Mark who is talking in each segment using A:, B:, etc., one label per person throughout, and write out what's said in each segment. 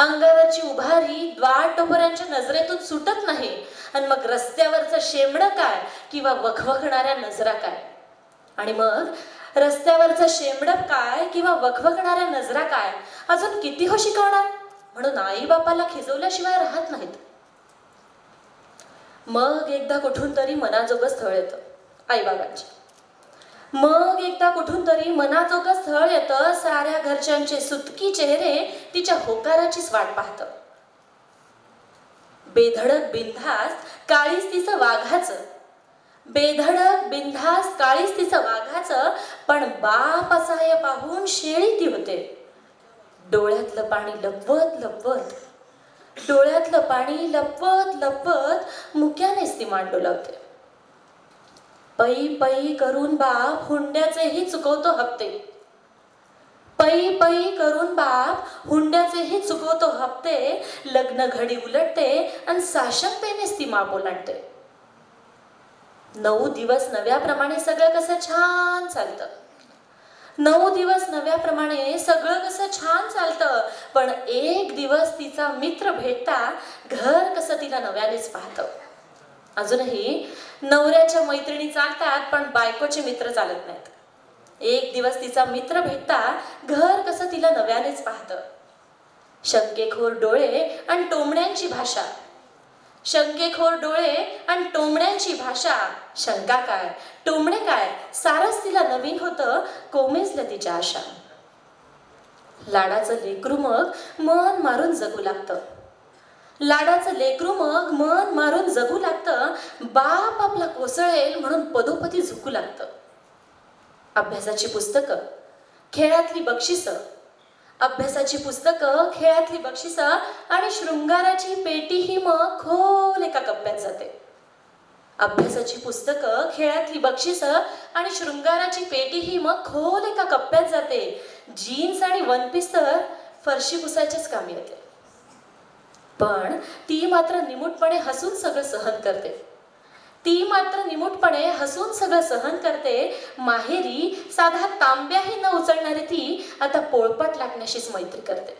A: अंगावरची उभारी द्वारटोपरांच्या नजरेतून सुटत नाही. आणि मग रस्त्यावरचं शेमडं काय किंवा वखवखणाऱ्या नजरा काय? आणि मग रस्त्यावरचं शेमडं काय किंवा वखवखणाऱ्या नजरा काय? अजून किती हो शिकवणार म्हणून आई बापाला खिजवल्याशिवाय राहत नाहीत. मग एकदा कुठून तरी मनाजोगं स्थळ येतं आईबाबांची. मग एकदा कुठून तरी मनाजोगं स्थळ येतं साऱ्या घरच्यांचे सुतकी चेहरे तिच्या होकाराचीच वाट पाहत. बेधडक बिंधास काळीच तिचं वाघाचं. बेधडक बिंधास काळीच तिचं वाघाचं पण बाप असाय पाहून शेळी ती होते. डोळ्यातलं पाणी लपवत लपवत डोळ्यातलं पाणी लपवत लपवत मुक्यानेच ती मांडू लावते. पै पै करून बाप हुंड्याचेही चुकवतो हप्ते. पै पै करून बाप हुंड्याचेही चुकवतो हप्ते लग्न घडी उलटते आणि साशंकतेनेच ती माप ओलांडते. नऊ दिवस नव्याप्रमाणे सगळं कसं छान चालतं. नऊ दिवस नव्याप्रमाणे सगळं कसं छान चालतं पण एक दिवस तिचा मित्र भेटता घर कसं तिला नव्यानेच पाहतं. अजूनही नवऱ्याच्या मैत्रिणी चालतात पण बायकोचे मित्र चालत नाहीत. एक दिवस तिचा मित्र भेटता घर कसं तिला नव्यानेच पाहतं. शंकेखोर डोळे आणि टोमण्यांची भाषा. शंकेखोर डोळे आणि टोमण्यांची भाषा. शंका काय? टोमणे काय? सारस तिला नवीन होतं कोमेजलं तिच्या आशा. लाडाचं लेकरू मग मन मारून जगू लागतं. लाडाचं लेकरू मग मन मारून जगू लागतं. बाप आपला कोसळेल म्हणून पदोपदी झुकू लागतं. अभ्यासाची पुस्तकं खेळातली बक्षिसं. अभ्यासाची पुस्तकं खेळातली बक्षिसं आणि शृंगाराची पेटी ही मग खोल एका कप्प्यात जाते. अभ्यासाची पुस्तकं खेळातली बक्षिसं आणि शृंगाराची पेटी ही मग खोल एका कप्प्यात जाते. जीन्स आणि वन पीस तर फरशी पुसायच्याच कामी येते. पण ती मात्र निमूटपणे हसून सगळं सहन करते. ती मात्र निमूटपणे हसून सगळं सहन करते. माहेरी साधा तांब्याही न उचलणारी ती आता पोळपट लागण्याशीच मैत्री करते.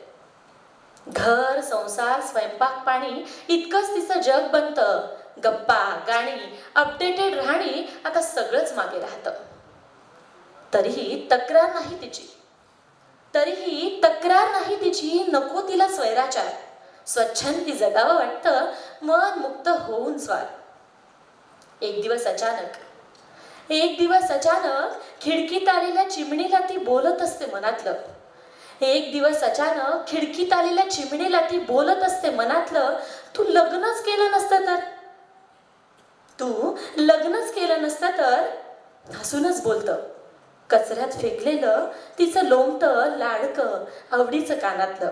A: घर संसार स्वयंपाक पाणी इतकंच तिचं जग बनतं. गप्पा गाणी अपडेटेड राहणी आता सगळंच मागे राहतं. तरीही तक्रार नाही तिची. तरीही तक्रार नाही तिची नको तिला स्वैराचार. स्वच्छंदी जगावं वाटतं मन मुक्त होऊन स्वार. एक दिवस अचानक. एक दिवस अचानक खिडकीत आलेल्या चिमणीला ती बोलत असते मनातलं. एक दिवस अचानक खिडकीत आलेल्या चिमणीला ती बोलत असते मनातलं तू लग्नच केलं नसतं तर? तू लग्नच केलं नसतं तर? हसूनच बोलतं. कचऱ्यात फेकलेलं तिचं लोमतं लाडकं आवडीचं कानातलं.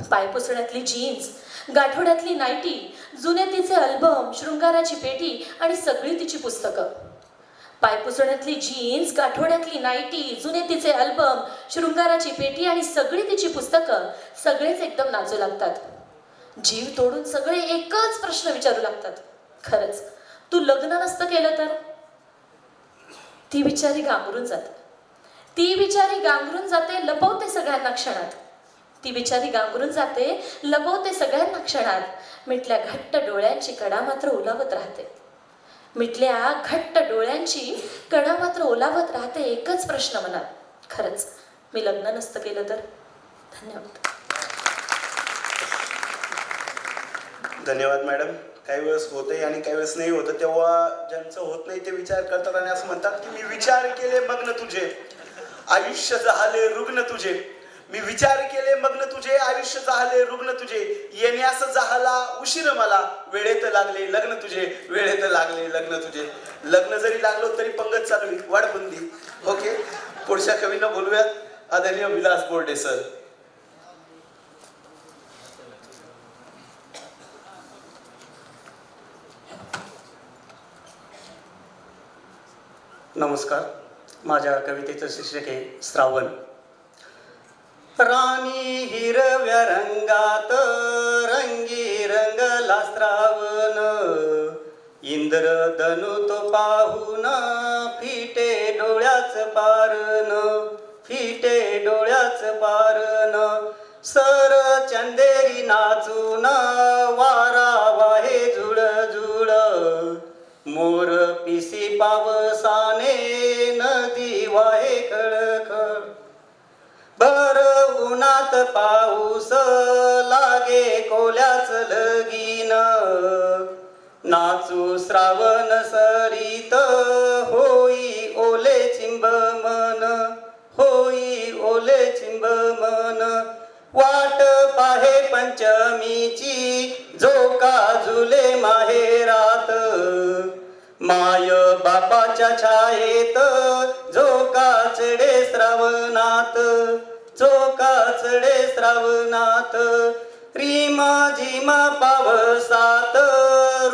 A: पायपुसण्यातली जीन्स गाठोड्यातली नाईटी जुने तिचे अल्बम शृंगाराची पेटी आणि सगळी तिची पुस्तकं. पायपुसण्यातली जीन्स गाठोड्यातली नाईटी जुने तिचे अल्बम शृंगाराची पेटी आणि सगळी तिची पुस्तकं सगळेच एकदम नाचू लागतात. जीव तोडून सगळे एकच प्रश्न विचारू लागतात. खरंच तू लग्न नसतं केलं तर? ती बिचारी गांगरून जाते. ती बिचारी गांगरून जाते लपवते सगळ्यांना क्षणात. ती बिचारी गांगरून जाते लपवते सगळ्यांना क्षणात. मिटल्या घट्ट डोळ्यांची कडा मात्र ओलावत राहते. मिटल्या घट्ट डोळ्यांची कडा मात्र ओलावत राहते एकच प्रश्न मनात. खरंच मी लग्न नसतं केलं तर? धन्यवाद.
B: धन्यवाद मॅडम. काही वेळेस होतंय आणि काही वेळेस नाही होतं. तेव्हा ज्यांचं होत नाही ते विचार करतात आणि असं म्हणतात की मी विचार केले मग्न तुझे. आयुष्य झाले रुग्ण तुझे. मी विचार केले मग तुझे आयुष्य झाले रुग्ण तुझे. येण्यास झाला उशीर मला. वेळेत लागले लग्न तुझे. वेळेत लागले लग्न तुझे. लग्न जरी लागलो तरी पंगत चालू आहे. वाढबंदी ओके? पुढच्या कवीनं बोलूयात. आदरणीय विलास बोर्डे सर.
C: नमस्कार. माझ्या कवितेचं शीर्षक आहे श्रावण. राणी हिरव्या रंगात रंगी रंगला श्रावण इंद्र धनु तो पाहून फिटे डोळ्याच पारण फिटे डोळ्याच पारण. सर चंदेरी नाचून वारा वाहे झुळ झुळ मोर पिसी पावसाने नदी वाहे कळ उन्हात पाऊस लागे कोल्याच लगीन. नाचू श्रावण सरीत होई ओले चिंब मन होई ओले चिंब मन वाट पाहे पंचमीची झोका झुले माहेरात माय बापाच्या छायेत झोका चढे श्रावणात. झोका चढे श्रावणात रिम झिम पावसात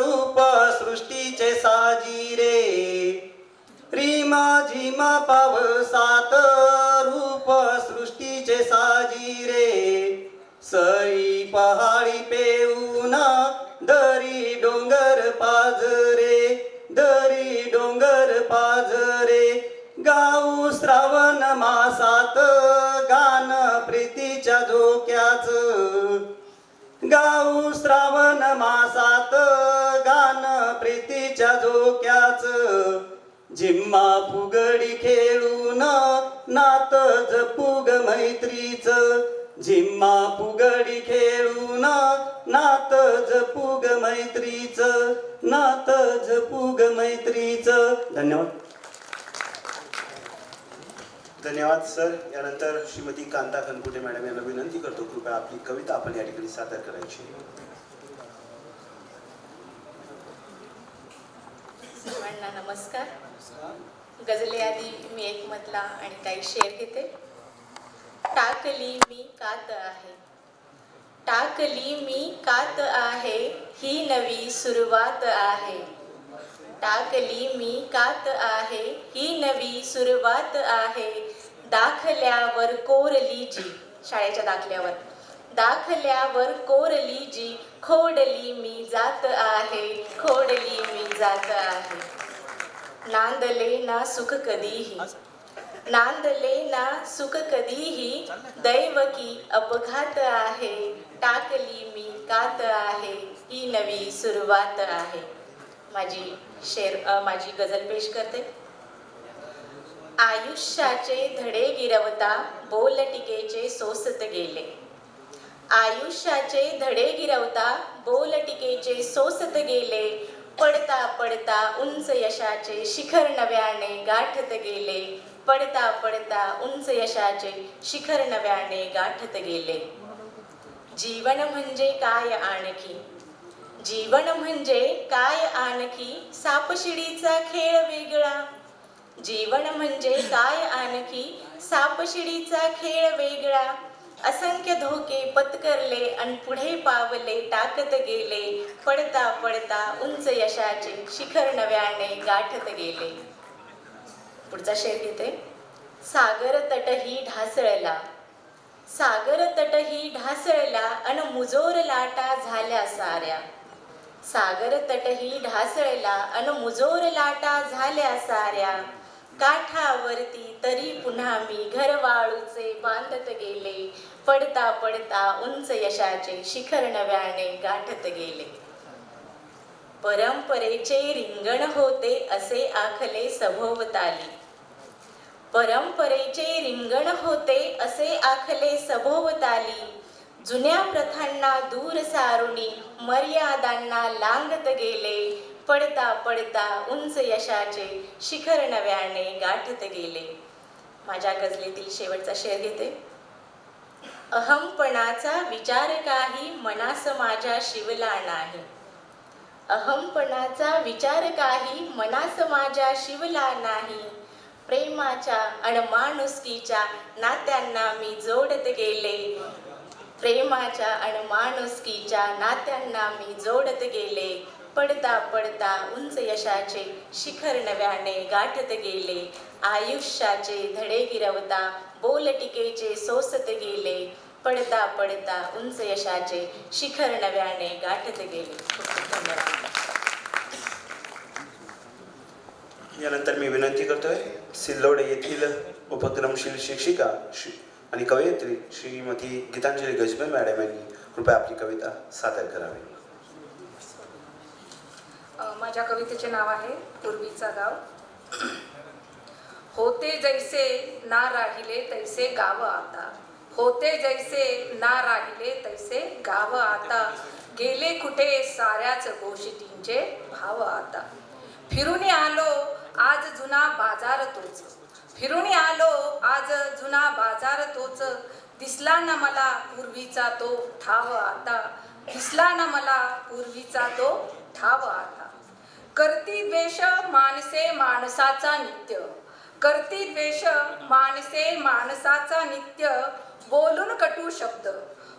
C: रूप सृष्टीचे साजिरे. रिम झिम पावसात रूप सृष्टीचे साजिरे. सई पहाडी पेऊना दरी डोंगर पाजरे दरी डोंगर पाजरे. गाऊ श्रावण मासात गान प्रीतीच्या झोक्याच गाऊ श्रावण मासात गान प्रीतीच्या झोक्याच जिम्मा फुगडी खेळून नात जपुग मैत्रीच. जिम्मा फुगडी खेळून नात जपुग मैत्रीच. नात जपुग मैत्रीच. धन्यवाद.
B: धन्यवाद सर. यानंतर श्रीमती कांता खनकुटे मॅडम यांना विनंती करतो कृपया आपली कविता आपण या ठिकाणी सादर करायची.
D: सर्वांना नमस्कार. गजले आधी मी एक मतला आणि काही शेअर घेते. टाकली मी कात आहे. टाकली मी कात आहे ही नवी सुरुवात आहे. टाकली मी कात आहे ही नवी सुरुवात आहे. दाखल्यावर कोरली जी शाळेच्या दाखल्यावर. दाखल्यावर कोरली जी खोडली मी जात आहे खोडली मी जात आहे. नांदले ना सुख कधीही. नांदले ना सुख कधीही दैव की अपघात आहे. टाकली मी कात आहे ही नवी सुरुवात आहे. माझी शेर माझी गझल पेश करते. आयुष्याचे धडे गिरवता बोल टिकेचे सोसत गेले. आयुष्याचे धडे गिरवता बोल टिकेचे सोसत गेले. पडता पडता उंच यशाचे शिखर नव्याने गाठत गेले. पडता पडता उंच यशाचे शिखर नव्याने गाठत गेले. जीवन म्हणजे काय आणखी? जीवन म्हणजे काय आणखी? सापशिडीचा खेळ वेगळा. जीवन म्हणजे काय आणखी? सापशिडीचा खेळ वेगळा. असंख्य धोके पत्करले आणि पुढे पावले टाकत गेले. पडता पडता उंच यशाचे शिखर नव्याने गाठत गेले. पुढचा शेर घेते. सागर तटही ढासळला. सागर तटही ढासळला अन मुजोर लाटा झाल्या साऱ्या. सागर तटही ढासळला अन मुजोर लाटा झाल्या साऱ्या. काठावरती तरी पुन्हा मी घर वाळूचे बांधत गेले. पडता पडता उंच यशाचे शिखर नव्याने गाठत गेले. परंपरेचे रिंगण होते असे आखले सभोवताली. परंपरेचे रिंगण होते असे आखले सभोवताली. जुन्या प्रथांना दूर सारुणी मर्यादांना लांगत गेले. पडता पडता उंच यशाचे शिखर नव्याने गाठत गेले. माझ्या गजलेतील शेवटचा शेर घेते. अहमपणाचा विचार काही मनास माझ्या शिवला नाही. अहमपणाचा विचार काही मनास माझ्या शिवला नाही. प्रेमाच्या आणि माणुसकीच्या नात्यांना मी जोडत गेले. प्रेमाच्या आणि माणुसकीच्या नात्यांना मी जोडत गेले. पडता पडता उंच यशाचे शिखर नव्याने गाठत गेले. आयुष्याचे धडे गिरवता बोल टिकेचे सोसत गेले. पडता पडता उंच यशाचे शिखर नव्याने गाठत गेले.
B: यानंतर मी विनंती करतोय सिल्लोड येथील उपक्रमशील शिक्षिका श्री आणि कवयित्री श्रीमती गीतांजली गजबे मॅडम यांनी कृपया आपली कविता सादर करावी.
E: माझ्या कवितेचे नाव आहे पूर्वीचा गाव. होते जैसे ना राहिले तैसे गाव आता. होते जैसे ना राहिले तैसे गाव आता. गेले कुठे साऱ्याच गोष्टींचे भाव आता. फिरून आलो आज जुना बाजार तोच. फिरून आलो आज जुना बाजार तोच. दिसला ना मला पूर्वीचा तो ठाव आता. दिसला ना मला पूर्वीचा तो ठाव आता. करती द्वेष माणसे माणसाचा नित्य. करती द्वेष माणसे माणसाचा नित्य. बोलून कटू शब्द.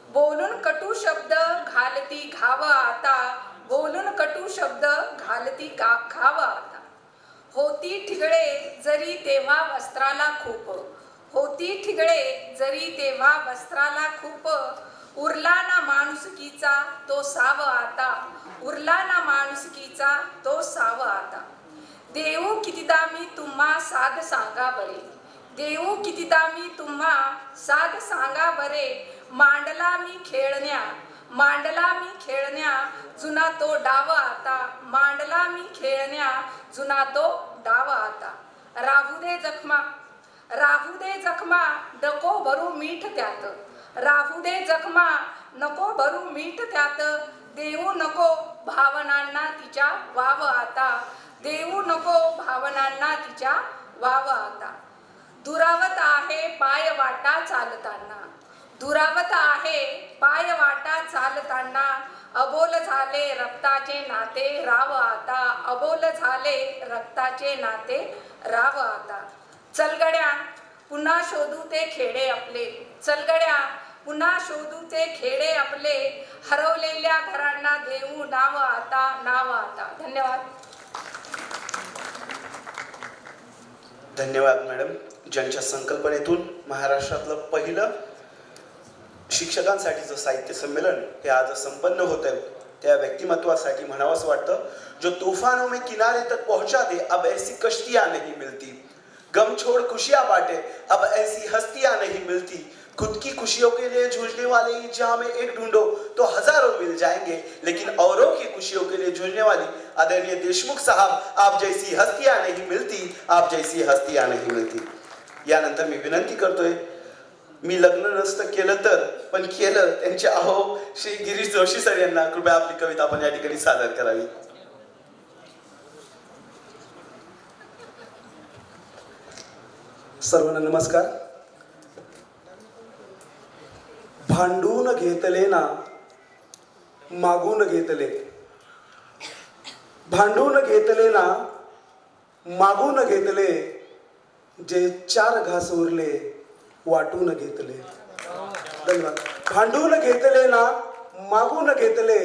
E: बोलून कटू शब्द घालती घाव आता. बोलून कटू शब्द घालती का घाव आता. होती ठिगळे जरी तेव्हा वस्त्राला खूप. होती ठिगळे जरी तेव्हा वस्त्राला खूप. उरला ना माणुसकीचा तो साव आता. उरला ना माणुसकीचा तो साव आता. देऊ कितीदा मी तुम्हा साध सांगा बरे. देऊ कितीदा मी तुम्हा साध सांगा बरे. मांडला मी खेळण्या मांडला मी खेळण्या जुना तो डाव आता. मांडला मी खेळण्या जुना तो डाव आता. राहू दे जखमा राहू दे जखमा डको भरू मीठ त्यात. राहू दे जखमा. नको भरू मीठ त्यात. देऊ नको भावनांना तिच्या वाव आता. देऊ नको भावनांना तिच्या वाव आता. दुरावत आहे पाय वाटा चालताना. दुरावत आहे पाय वाटा चालताना. अबोल झाले रक्ताचे नाते राव आता. अबोल झाले रक्ताचे नाते राव आता. चलगड्या पुन्हा शोधू ते खेडे आपले. चलगड्या पुन्हा शोधू ते खेडे आपले. हरवलेल्या घरांना देऊ नाव आता नाव आता. धन्यवाद.
B: धन्यवाद मॅडम. ज्यांच्या संकल्पनेतून महाराष्ट्रातलं पहिलं शिक्षकांसाठीचं साहित्य संमेलन हे आज संपन्न होत आहे. त्या व्यक्तिमत्वासाठी म्हणावंच वाटतं जो तूफानों में किनारे तक पहुंचा दे अब ऐसी कश्तियां नहीं मिलती. गम छोड़ खुशियां बांटे। अब ऐसी हस्तियां नहीं मिलती। खुद की खुशियों के लिए जूझने वाले ही जहां में एक ढूंढो तो हजारों मिल जाएंगे। लेकिन औरों की खुशियों के लिए जूझने वाली आदरणीय देशमुख साहब आप जैसी हस्तियां नहीं मिलती आप जैसी हस्तियां नहीं मिलती। यानंतर मी विनंती करतोय मी लग्न नसतं केलं तर पण केलं त्यांचे अहो श्री गिरीश जोशी सर यांना कृपया आपली कविता आपण या ठिकाणी सादर करावी.
F: सर्वांना नमस्कार. भांडून घेतले ना मागून घेतले. भांडून घेतले ना मागून घेतले जे चार घास उरले वाटून घेतले. धन्यवाद. भांडून घेतले ना मागून घेतले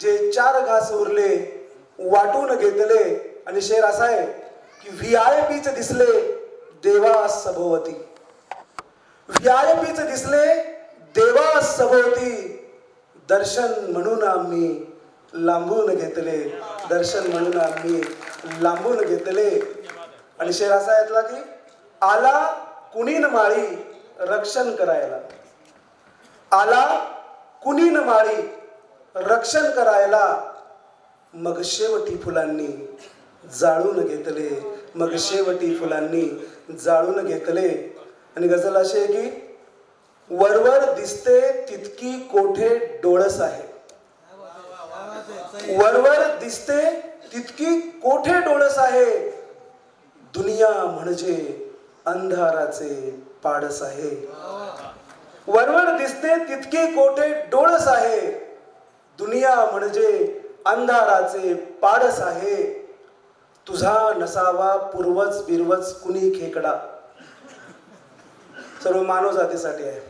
F: जे चार घास उरले वाटून घेतले. आणि शेर असा आहे की व्ही आय पीच दिसले देवा सभोवती. व्यायपीच दिसले देवा सभोवती. दर्शन म्हणून आम्ही लांबून घेतले. दर्शन म्हणून आम्ही लांबून घेतले. आणि शेर असा येतला की आला कुणीन माळी रक्षण करायला. आला कुणीन माळी रक्षण करायला. मग शेवटी फुलांनी जाळून घेतले. मग शेवटी फुलांनी जाळून घेतले. आणि गझल अशी आहे की वरवर दिसते तितकी कोठे डोळस आहे. वरवर दिसते तितकी कोठे डोळस आहे. दुनिया म्हणजे अंधाराचे पाडस आहे. वरवर दिसते तितकी कोठे डोळस आहे. दुनिया म्हणजे अंधाराचे पाडस आहे. तुझा नसावा पूर्वज बिरवज कुणी खेकडा? सर्व मानव जातीसाठी आहे.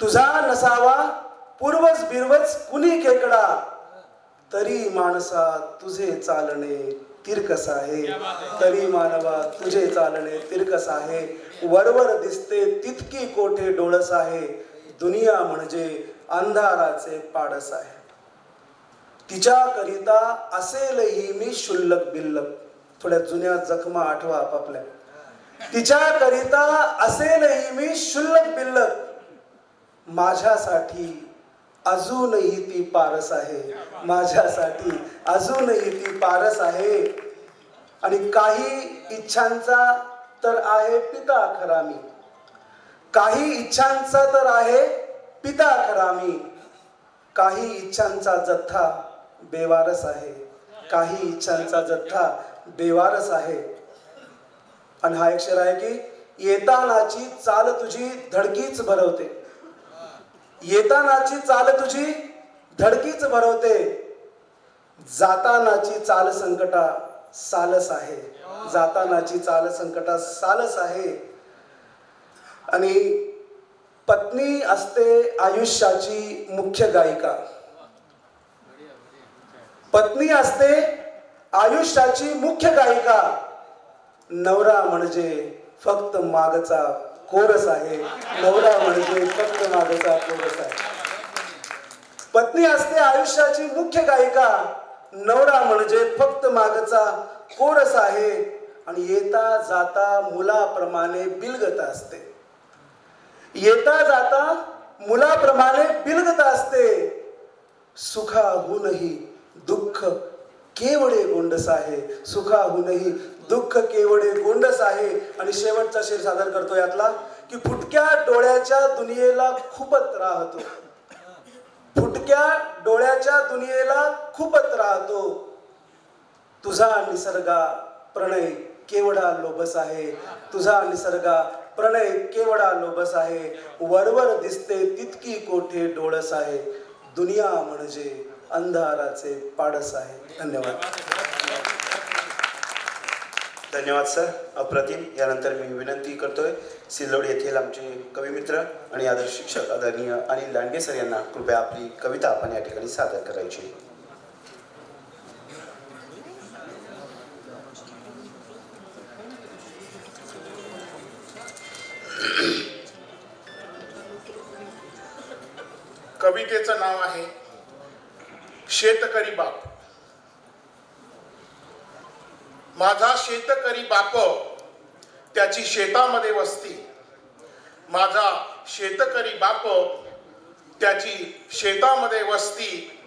F: तुझा नसावा पूर्वज बिरवज कुणी खेकडा? तरी माणसा तुझे चालणे तिरकस आहे. तरी मानवा तुझे चालणे तिरकस आहे. वरवर दिसते तितकी कोठे डोळस आहे. दुनिया म्हणजे अंधाराचे पाडस आहे. तिच्याकरिता असेलही मी शुल्लक बिल्लक. थोड्या जुन्या जखमा आठवा आपापल्या. तिच्याकरिता असेलही मी शुल्लक बिल्लक. माझ्यासाठी अजूनही ती पारस आहे. माझ्यासाठी अजूनही ती पारस आहे. आणि काही इच्छांचा तर आहे पिता खरा मी. काही इच्छांचा तर आहे पिता खरा मी. काही इच्छांचा जथ्था बेवारस आहे. काही इच्छांचा जथ्था देवारस आहे. आणि हा एक आहे की येतानाची चाल तुझी धडकीच भरवते. येतानाची चाल तुझी धडकीच भरवते. जातानाची चाल संकटा सालस आहे. जातानाची चाल संकटा सालस आहे. आणि पत्नी असते आयुष्याची मुख्य गायिका. पत्नी असते आयुष्याची मुख्य गायिका नवरा म्हणजे फक्त मागचा कोरस आहे. नवरा म्हणजे फक्त मागचा कोरस आहे. पत्नी असते आयुष्याची मुख्य गायिका. नवरा म्हणजे फक्त मागचा कोरस आहे. आणि येता जाता मुलाप्रमाणे बिलगत असते. येता जाता मुलाप्रमाणे बिलगत असते. सुखाहूनही दुःख केवडे गोंडस आहे? सुखाहूनही दुःख केवडे गोंडस आहे? आणि शेवटचा शेर सादर करतो यातला की फुटक्या डोळ्याच्या दुनियेला खूपच राहतो. फुटक्या डोळ्याच्या दुनियेला खूपच राहतो. तुझा निसर्गा प्रणय केवडा लोभस आहे? तुझा निसर्गा प्रणय केवडा लोभस आहे? वरवर दिसते तितकी कोठे डोळस आहे? दुनिया म्हणजे अंधाराचे पाडस आहे. धन्यवाद.
B: धन्यवाद सर. अप्रतिम. यानंतर मी विनंती करतोय सिल्लोड येथील आमचे कविमित्र आणि आदर्श शिक्षक आदरणीय अनिल लांडगे सर यांना कृपया आपली कविता आपण या ठिकाणी सादर करायची.
G: कवितेचं नाव आहे शेतकरी बाप. माझा शेतकरी बाप त्याची शेतामध्ये वस्ती. माझा शेतकरी बाप त्याची शेतामध्ये वस्ती.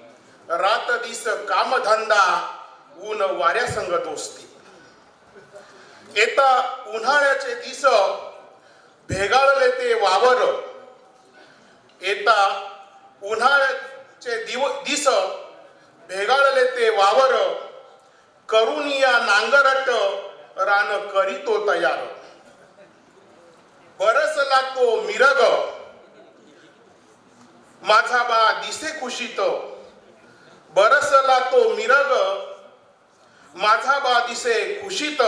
G: रात दिस कामधंदा ऊन वाऱ्यासंग दोस्ती. येता उन्हाळ्याचे दिस भेगाळले ते वावर. येता उन्हाळ्याचे दिव दिस भेगाळले ते वावर. करून या नांगरट रान करीतो तयार. बरसला तो मिरग. माझा बा दिसे खुशीत. बरसला तो मिरग. माझा बा दिसे खुशीत.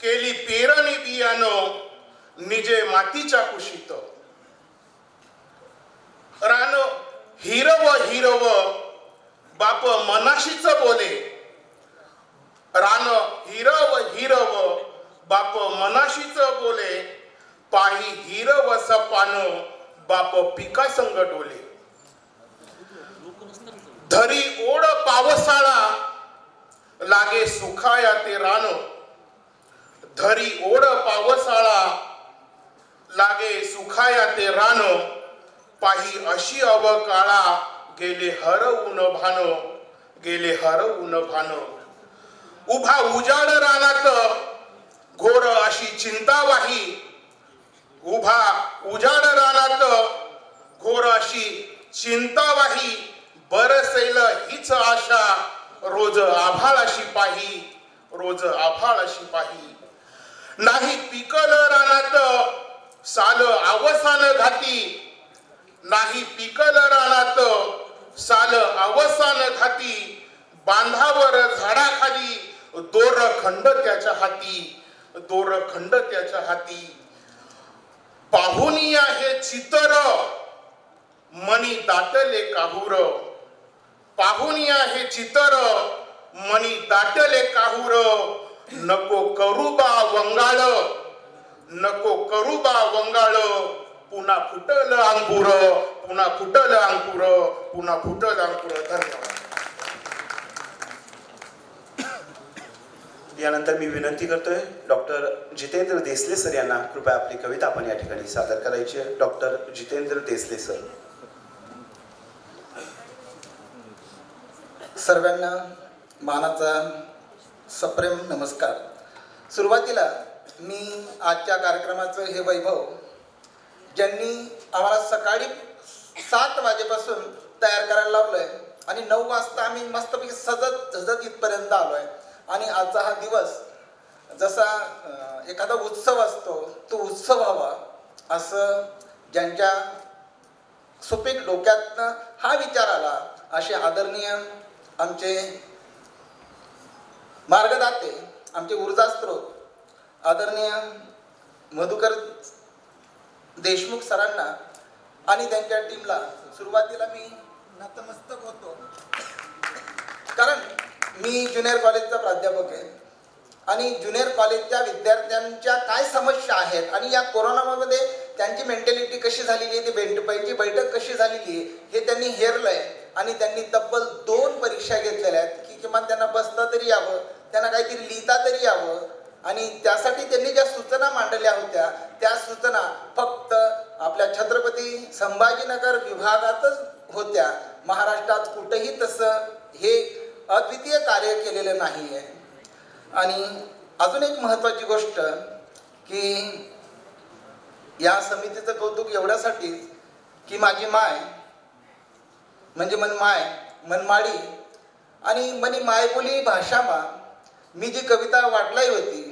G: केली पेरणी बियाणं निजे मातीच्या कुशीत. रान हिरव हिरव बाप मनाशीच बोले. रान हिरव हिरव बाप मनाशीच बोले. पाही हिरव सपान बाप पिकासंग डोले. धरी ओढ पावसाळा लागे सुखाया ते रान. धरी ओढ पावसाळा लागे सुखाया ते रान. पाही अशी अवकाळा गेले हर ऊन भान गेले हर ऊन भान. उभा उजाड रानात घोर अशी चिंता वाही. उभा उजाड रानात घोर अशी चिंता वाही. बरसेल हीच आशा रोज आभाळाशी पाही रोज आभाळाशी पाही. नाही पिकल रानात साल अवसान घाती. नाही पिकल रानात साल अवसान घाती बांधावर झाडाखाली दोर खंड त्याच्या हाती दोर खंड त्याच्या हाती. पाहुनी आहे चितर मनी दाटले काहूर. पाहुनी आहे चितर मनी दाटले काहूर. नको करूबा वंगाळ नको करुबा वंगाळ. पुन्हा फुटल अंगुर. पुन्हा फुटल अंकुर पुन्हा फुटल अंकुर. धन्यवाद.
B: यानंतर मी विनंती करतोय डॉक्टर जितेंद्र देसले सर यांना कृपया आपली कविता आपण या ठिकाणी सादर करायची आहे. Doctor Jitendra Desale sir.
H: सर्वांना मानाचा सप्रेम नमस्कार. सुरुवातीला मी आजच्या कार्यक्रमाचं हे वैभव ज्यांनी आम्हाला सकाळी सात वाजेपासून तयार करायला लावलोय. आहे आणि नऊ वाजता आम्ही मस्तपैकी सजत झजत इथपर्यंत आलो आहे आणि आजचा हा दिवस जसा एखादा उत्सव असतो तो उत्सव व्हावा असं ज्यांच्या सुपीक डोक्यातनं हा विचार आला असे आदरणीय आमचे मार्गदाते आमचे ऊर्जा स्रोत आदरणीय मधुकर देशमुख सरांना आणि त्यांच्या टीमला सुरुवातीला मी नतमस्तक होतो. कारण मी ज्युनियर कॉलेजचा प्राध्यापक आहे. आणि ज्युनियर कॉलेजच्या विद्यार्थ्यांच्या काय समस्या आहेत? आणि या कोरोनामध्ये त्यांची मेंटॅलिटी कशी झालेली आहे? ती बेंटपाईची बैठक कशी झालेली आहे? हे त्यांनी हेरलंय. आणि त्यांनी तब्बल दोन परीक्षा घेतलेल्या आहेत. की किमान त्यांना बसता तरी यावं. त्यांना काहीतरी लिहिता तरी यावं. आणि त्यासाठी त्यांनी ज्या सूचना मांडल्या होत्या त्या सूचना फक्त आपल्या छत्रपती संभाजीनगर विभागातच होत्या. महाराष्ट्रात कुठंही तसं हे अद्वितीय कार्य केलेलं नाही आहे आणि अजून एक महत्त्वाची गोष्ट की या समितीचं कौतुक एवढ्यासाठी की माझी माय म्हणजे मन माय मनमाडी आणि मनी मायबोली भाषामा मी जी कविता वाटलाही होती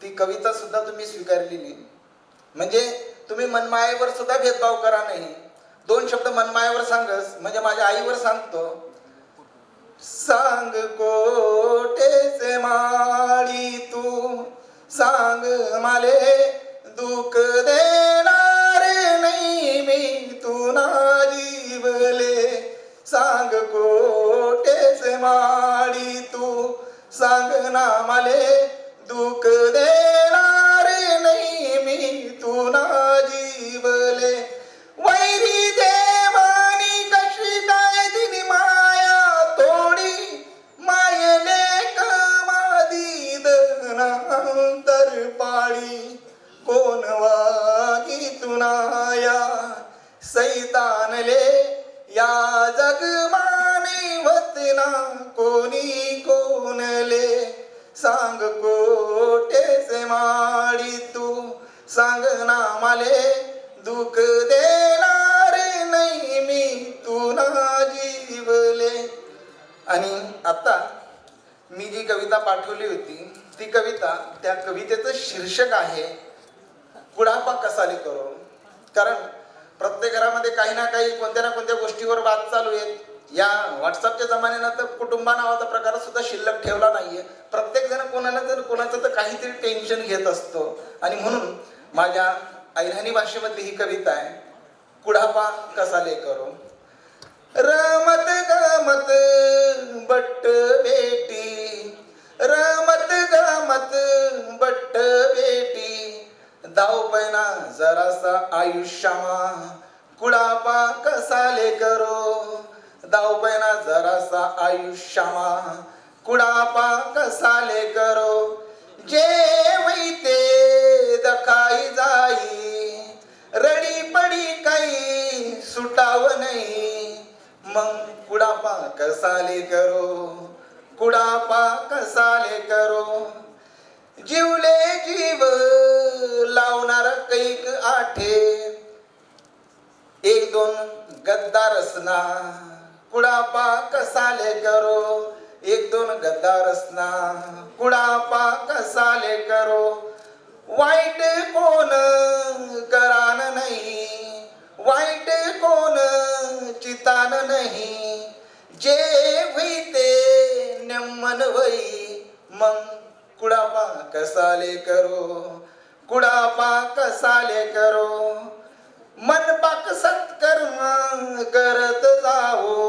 H: ती कविता सुद्धा तुम्ही स्वीकारलेली. म्हणजे तुम्ही मनमायेवर सुद्धा भेदभाव करा नाही. दोन शब्द मनमायेवर सांगस म्हणजे माझ्या आईवर सांगतो. सांग कोटेचे माळी तू? सांग माले दुख देणारे नाही मी तू ना जीवले सांग कोटेचे माळी तू? सांग ना माले दुख दे त्या कवितेचं शीर्षक आहे कुडापा कसाले करो कारण प्रत्येक घरामध्ये काही ना काही कोणत्या ना कोणत्या गोष्टीवर वाद चालू आहेत. या व्हॉट्सअपच्या जमान्यानं तर कुटुंबा नावाचा प्रकार सुद्धा शिल्लक ठेवला नाहीये. प्रत्येक जण कोणाला तर कोणाचं तर काहीतरी टेन्शन घेत असतो. आणि म्हणून माझ्या ऐराणी भाषेमधली ही कविता आहे कुडापा कसाले करो रमत गमत बट्ट बेटी रमत गमत बट्ट बेटी. धावपैना जरासा आयुष्यामा. कुडापा कसाले करो धावपैना जरासा आयुष्यामा. कुडापा कसाले करो जे वैते दखाई जाई. रडी पडी काही सुटाव नाही. मग कुडापा कसाले करो कुडापा कसाले करो. जीवले जीव लावणार कैक आठे. एक दोन गद्दार असना कुडापा कसाले करो. एक दोन गद्दार असना कुडापा कसाले करो. वाईट कोण करान नाही. वाईट कोण चितान नाही. जे होई ते नेमन वई मग कुडापा कसाले करो कुडापा कसाले करो. मन पाक सत्कर्म करत जावो.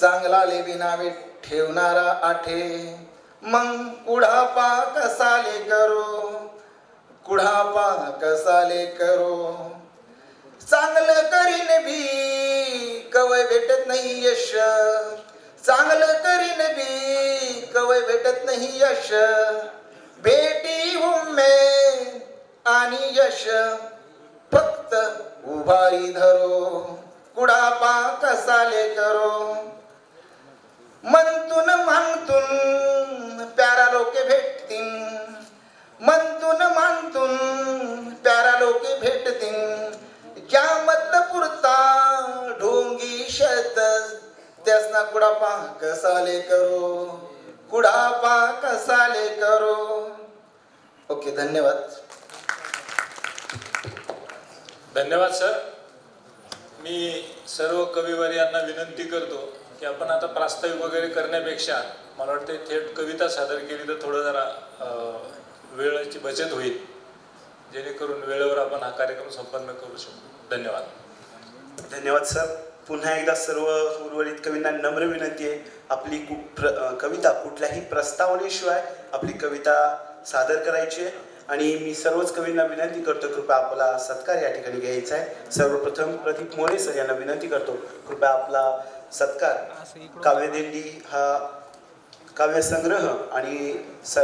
H: चांगला लेबी ठेवणारा आठे मग कुढापा कसाले करो. कुढापा कसाले करो. चांगलं करीन भी कवय भेटत नाही यश. चांगलं करीन बी कवय भेटत नाही यश. भेटी उमे आणि यश. फक्त उभारी धरो कुडापा कसाले करो. मंतून मानतून प्यारा लोके भेटतील मंतून मानतून प्यारा लोके भेटतीन. क्या मतलब पुरता त्यासना कुडापा कसाले करो? कुडापा कसाले करो? ओके धन्यवाद.
I: धन्यवाद सर. मी सर्व कविवर यांना विनंती करतो की आपण आता प्रास्ताविक वगैरे करण्यापेक्षा मला वाटते थेट कविता सादर केली तर थोडं जरा वेळेची बचत होईल जेणेकरून वेळेवर आपण हा कार्यक्रम संपन्न करू शकू. धन्यवाद.
B: धन्यवाद सर. पुन्हा एकदा सर्व उर्वरित कवींना नम्र विनंती आहे. आपली कु प्र कविता कुठल्याही प्रस्तावनेशिवाय आपली कविता सादर करायची आहे. आणि मी सर्वच कवींना विनंती करतो कृपया आपला सत्कार या ठिकाणी घ्यायचा आहे. सर्वप्रथम प्रदीप मोरे सर यांना विनंती करतो कृपया आपला सत्कार. काव्यदिंडी हा काव्यसंग्रह आणि स